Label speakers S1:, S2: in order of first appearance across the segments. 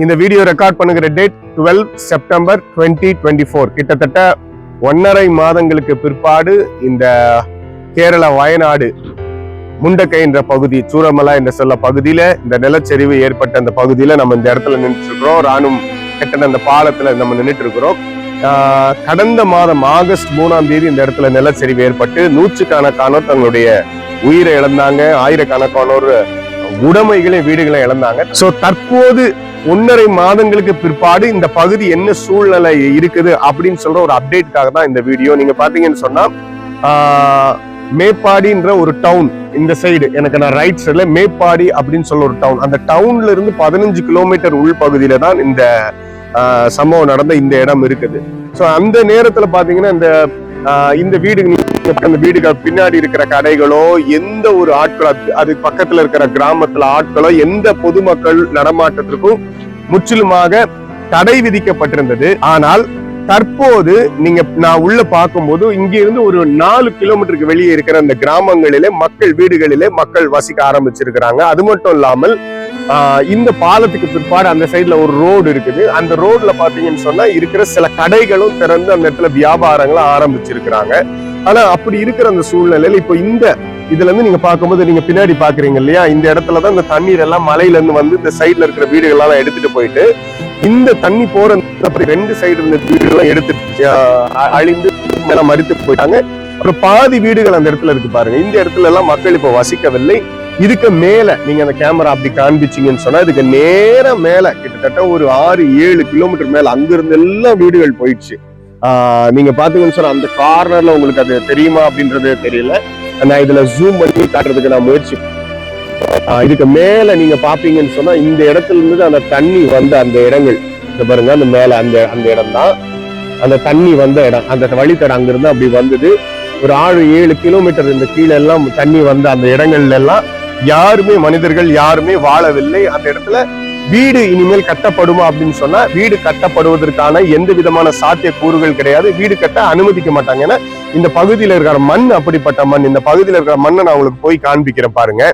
S1: இந்த video record பண்ணுகிற date twelve September twenty twenty four கிட்டத்தட்ட ஒன்னரை மாதங்களுக்கு பிற்பாடு இந்த கேரள வயநாடு முண்டக்கை என்ற பகுதி சூரமலா என்று சொல்ல பகுதியில இந்த நிலச்சரிவு ஏற்பட்ட அந்த பகுதியில நம்ம இந்த இடத்துல நின்றுட்டு ராணும் கட்டின அந்த பாலத்துல நம்ம நின்றுட்டு இருக்கிறோம் கடந்த மாதம் ஆகஸ்ட் மூணாம் தேதி இந்த இடத்துல நிலச்சரிவு ஏற்பட்டு நூற்றுக்கணக்கானோர் தங்களுடைய உயிரை இழந்தாங்க. ஆயிரக்கணக்கானோர் உடைமைகளையும் வீடுகளையும் இழந்தாங்க. சோ தற்போது ஒன்னரை மாதங்களுக்கு பிற்பாடு இந்த பகுதி என்ன சூழ்நிலை இருக்குது அப்படின்னு சொல்ற ஒரு அப்டேட்டுக்காக தான் இந்த வீடியோ. நீங்க பாத்தீங்கன்னு சொன்னா ஆஹ், மேப்பாடின்ற ஒரு டவுன் இந்த சைடு எனக்கு நான் ரைட் சைடுல மேப்பாடி அப்படின்னு சொல்ல ஒரு டவுன் அந்த டவுன்ல இருந்து பதினஞ்சு கிலோமீட்டர் உள்பகுதியில தான் இந்த ஆஹ், சம்பவம் நடந்த இந்த இடம் இருக்குது. சோ அந்த நேரத்துல பாத்தீங்கன்னா இந்த இந்த வீடு அந்த வீடுக்கு பின்னாடி இருக்கிற கடைகளோ எந்த ஒரு ஆட்களோ அது- பக்கத்துல இருக்கிற கிராமத்துல ஆட்களோ எந்த பொதுமக்கள் நடமாட்டத்திற்கும் முற்றிலுமாக தடை விதிக்கப்பட்டிருந்தது. ஆனால் தற்போது நீங்க நான் உள்ள பார்க்கும்போது இங்க இருந்து ஒரு நாலு கிலோமீட்டருக்கு வெளியே இருக்கிற அந்த கிராமங்களிலே மக்கள் வீடுகளிலே மக்கள் வசிக்க ஆரம்பிச்சிருக்கிறாங்க. அது மட்டும் இல்லாமல் இந்த பாலத்துக்கு பிற்பாடு அந்த சைடுல ஒரு ரோடு இருக்குது. அந்த ரோட்ல பாத்தீங்கன்னு சொன்னா இருக்கிற சில கடைகளும் திறந்து அந்த இடத்துல வியாபாரங்களை ஆரம்பிச்சிருக்கிறாங்க. ஆனா அப்படி இருக்கிற அந்த சூழ்நிலையில இப்போ இந்த இதுல இருந்து நீங்க பார்க்கும்போது நீங்க பின்னாடி பாக்குறீங்க இல்லையா? இந்த இடத்துல தான் இந்த தண்ணீர் எல்லாம் மலையில இருந்து வந்து இந்த சைடுல இருக்கிற வீடுகள் எல்லாம் எடுத்துட்டு போயிட்டு இந்த தண்ணி போற ரெண்டு சைடு இருந்த வீடுகள் எடுத்துட்டு அழிந்து மறித்து போயிட்டாங்க. அப்புறம் பாதி வீடுகள் அந்த இடத்துல இருக்கு பாருங்க. இந்த இடத்துல எல்லாம் மக்கள் இப்போ வசிக்கவில்லை. இதுக்கு மேல நீங்க அந்த கேமரா அப்படி காண்பிச்சீங்கன்னு சொன்னா இதுக்கு நேர மேல கிட்டத்தட்ட ஒரு ஆறு ஏழு கிலோமீட்டர் மேல அங்கிருந்து எல்லாம் வீடுகள் போயிடுச்சு. நீங்க பாத்தீங்கன்னு சொன்னா அந்த கார்னர்ல உங்களுக்கு அது தெரியுமா அப்படின்றது தெரியல. நான் இதுல ஜூம் பண்ணி காட்டுறதுக்கு நான் முயற்சி ஆஹ் இதுக்கு மேல நீங்க பாப்பீங்கன்னு சொன்னா இந்த இடத்துல இருந்து அந்த தண்ணி வந்த அந்த இடங்கள். இந்த பாருங்க அந்த மேல அந்த அந்த இடம் தான் அந்த தண்ணி வந்த இடம். அந்த வழித்தடம் அங்கிருந்து அப்படி வந்தது. ஒரு ஆறு ஏழு கிலோமீட்டர் இந்த கீழே எல்லாம் தண்ணி வந்த அந்த இடங்கள்ல எல்லாம் யாருமே மனிதர்கள் யாருமே வாழவில்லை. அந்த இடத்துல வீடு இனிமேல் கட்டப்படுமா அப்படின்னு சொன்னா வீடு கட்டப்படுவதற்கான எந்த விதமான சாத்திய கூறுகள் கிடையாது. வீடு கட்ட அனுமதிக்க மாட்டாங்க. ஏன்னா இந்த பகுதியில் இருக்கிற மண் அப்படிப்பட்ட மண் இந்த பகுதியில் இருக்கிற மண்ணை நான் உங்களுக்கு போய் காண்பிக்கிறேன் பாருங்க.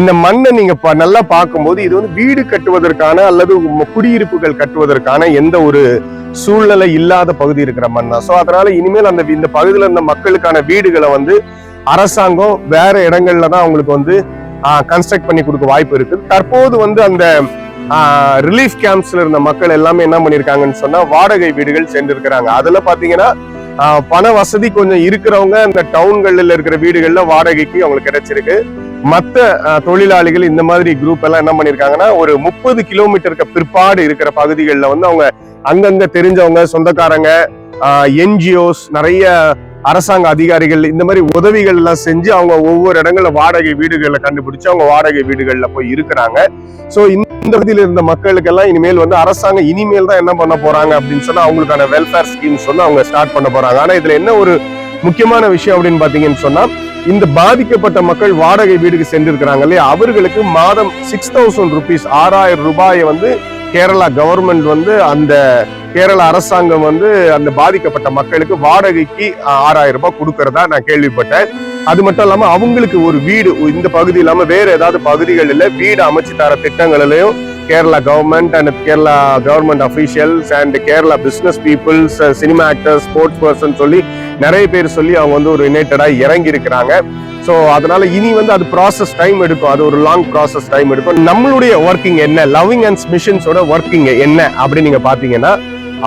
S1: இந்த மண்ணை நீங்க நல்லா பார்க்கும்போது இது வந்து வீடு கட்டுவதற்கான அல்லது குடியிருப்புகள் கட்டுவதற்கான எந்த ஒரு சூழ்நிலை இல்லாத பகுதி இருக்கிற மண் தான். ஸோ அதனால இனிமேல் அந்த இந்த பகுதியில் இருந்த மக்களுக்கான வீடுகளை வந்து அரசாங்கம் வேற இடங்கள்ல தான் அவங்களுக்கு வந்து கன்ஸ்ட்ரக்ட் பண்ணி கொடுக்க வாய்ப்பு இருக்குது தற்போது வந்து அந்த ரிலீஃப் கேம்ப்ஸ்ல இருந்த மக்கள் எல்லாமே என்ன பண்ணியிருக்காங்கன்னு சொன்னா வாடகை வீடுகள் சென்றிருக்கிறாங்க அதுல பாத்தீங்கன்னா பண வசதி கொஞ்சம் இருக்கிறவங்க இந்த டவுன்கள்ல இருக்கிற வீடுகள்ல வாடகைக்கு அவங்களுக்கு கிடைச்சிருக்கு. மற்ற தொழிலாளிகள் இந்த மாதிரி குரூப் எல்லாம் என்ன பண்ணியிருக்காங்கன்னா ஒரு முப்பது கிலோமீட்டருக்கு பிற்பாடு இருக்கிற பகுதிகளில் வந்து அவங்க அங்கங்க தெரிஞ்சவங்க சொந்தக்காரங்க என்ஜிஓஸ் நிறைய அரசாங்க அதிகாரிகள் இந்த மாதிரி உதவிகள் எல்லாம் செஞ்சு அவங்க ஒவ்வொரு இடங்கள்ல வாடகை வீடுகளை கண்டுபிடிச்சு அவங்க வாடகை வீடுகளில் போய் இருக்கிறாங்க. ஸோ இந்த பகுதியில் இருந்த மக்களுக்கெல்லாம் இனிமேல் வந்து அரசாங்கம் இனிமேல் தான் என்ன பண்ண போறாங்க அப்படின்னு சொன்னா அவங்களுக்கான வெல்ஃபேர் ஸ்கீம்ஸ் வந்து அவங்க ஸ்டார்ட் பண்ண போறாங்க. ஆனா இதுல என்ன ஒரு முக்கியமான விஷயம் அப்படின்னு பாத்தீங்கன்னு சொன்னா இந்த பாதிக்கப்பட்ட மக்கள் வாடகை வீடுக்கு சென்றிருக்கிறாங்க இல்லையா? அவர்களுக்கு மாதம் சிக்ஸ் தௌசண்ட் ருபீஸ் ஆறாயிரம் ரூபாயை வந்து கேரளா கவர்மெண்ட் வந்து அந்த கேரள அரசாங்கம் வந்து அந்த பாதிக்கப்பட்ட மக்களுக்கு வாடகைக்கு ஆறாயிரம் ரூபாய் கொடுக்கறதா நான் கேள்விப்பட்டேன். அது மட்டும் இல்லாம அவங்களுக்கு ஒரு வீடு இந்த பகுதி இல்லாம வேற ஏதாவது பகுதிகளில் வீடு அமைச்சு தர திட்டங்களிலையும் Kerala government and Kerala government officials and Kerala business peoples cinema actors sports person சொல்லி நிறைய பேர் சொல்லி அவங்க வந்து ஒரு யுனைடடா இறங்கி இருக்கிறாங்க ஸோ அதனால இனி வந்து அது ப்ராசஸ் டைம் எடுக்கும். அது ஒரு லாங் ப்ராசஸ் டைம் எடுக்கும். நம்மளுடைய ஒர்க்கிங் என்ன? லவ்விங் அண்ட் மிஷன்ஸோட ஒர்க்கிங் என்ன? அப்படின்னு நீங்க பாத்தீங்கன்னா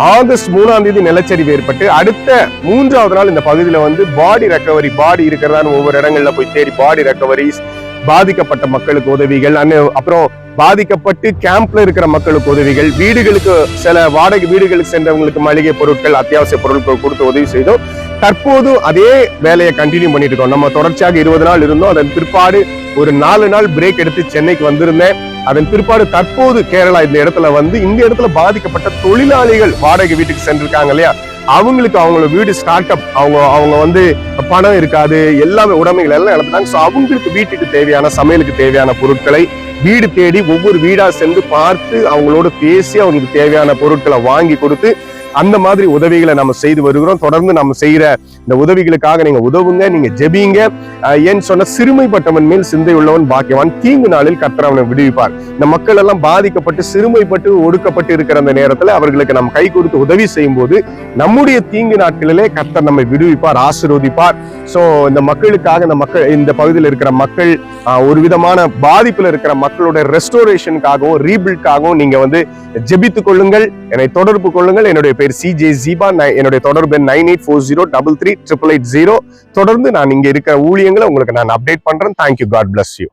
S1: ஆகஸ்ட் மூணாம் தேதி நிலச்சரிவு ஏற்பட்டு அடுத்த மூன்றாவது நாள் இந்த பகுதியில வந்து பாடி ரெக்கவரி பாடி இருக்கிறதான்னு ஒவ்வொரு இடங்கள்ல போய் தேடி பாடி ரெக்கவரிஸ் பாதிக்கப்பட்ட மக்களுக்கு உதவிகள் அப்புறம் பாதிக்கப்பட்டு கேம்ப்ல இருக்கிற மக்களுக்கு உதவிகள் வீடுகளுக்கு சில வாடகை வீடுகளுக்கு சென்றவங்களுக்கு மளிகை பொருட்கள் அத்தியாவசிய பொருட்கள் கொடுத்து உதவி செய்தோம். தற்போது அதே வேலையை கண்டினியூ பண்ணிட்டு இருக்கோம். நம்ம தொடர்ச்சியாக இருபது நாள் இருந்தோம். அதன் பிற்பாடு ஒரு நாலு நாள் பிரேக் எடுத்து சென்னைக்கு வந்திருந்தேன். அதன் பிற்பாடு தற்போது கேரளா இந்த இடத்துல வந்து இந்த இடத்துல பாதிக்கப்பட்ட தொழிலாளிகள் வாடகை வீட்டுக்கு சென்றிருக்காங்க இல்லையா? அவங்களுக்கு அவங்களோட வீடு ஸ்டார்ட் அப் அவங்க அவங்க வந்து பணம் இருக்காது எல்லாமே உடைமைகள் எல்லாம் இழந்துட்டாங்க. ஸோ அவங்களுக்கு வீட்டுக்கு தேவையான சமையலுக்கு தேவையான பொருட்களை வீடு தேடி ஒவ்வொரு வீடா சென்று பார்த்து அவங்களோட பேசி அவங்களுக்கு தேவையான பொருட்களை வாங்கி கொடுத்து அந்த மாதிரி உதவிகளை நம்ம செய்து வருகிறோம். தொடர்ந்து நம்ம செய்யற இந்த உதவிகளுக்காக நீங்க உதவுங்க நீங்க ஜெபிங்க. ஏன்னு சொன்ன சிறுமைப்பட்டவன் மேல் சிந்தை உள்ளவன் பாக்கியவான். தீங்கு நாளில் கர்த்தர் அவனை விடுவிப்பார். இந்த மக்கள் எல்லாம் பாதிக்கப்பட்டு சிறுமைப்பட்டு ஒடுக்கப்பட்டு இருக்கிற அந்த நேரத்துல அவர்களுக்கு நம்ம கை கொடுத்து உதவி செய்யும் போது நம்முடைய தீங்கு நாட்களிலே கர்த்தர் நம்மை விடுவிப்பார் ஆசிர்வதிப்பார். சோ இந்த மக்களுக்காக இந்த மக்கள் இந்த பகுதியில் இருக்கிற மக்கள் ஒரு விதமான பாதிப்புல இருக்கிற மக்களோட ரெஸ்டோரேஷனுக்காகவும் ரீபில்ட்காகவும் நீங்க வந்து ஜெபித்துக் கொள்ளுங்கள். என்னை தொடர்பு கொள்ளுங்கள். என்னுடைய பேர் சிஜே ஜீபா நை- என்னுடைய தொடர்பு nine eight four zero double three triple eight zero தொடர்ந்து நான் இங்க இருக்கிற ஊழியங்களை உங்களுக்கு நான் அப்டேட் பண்றேன். Thank you God bless you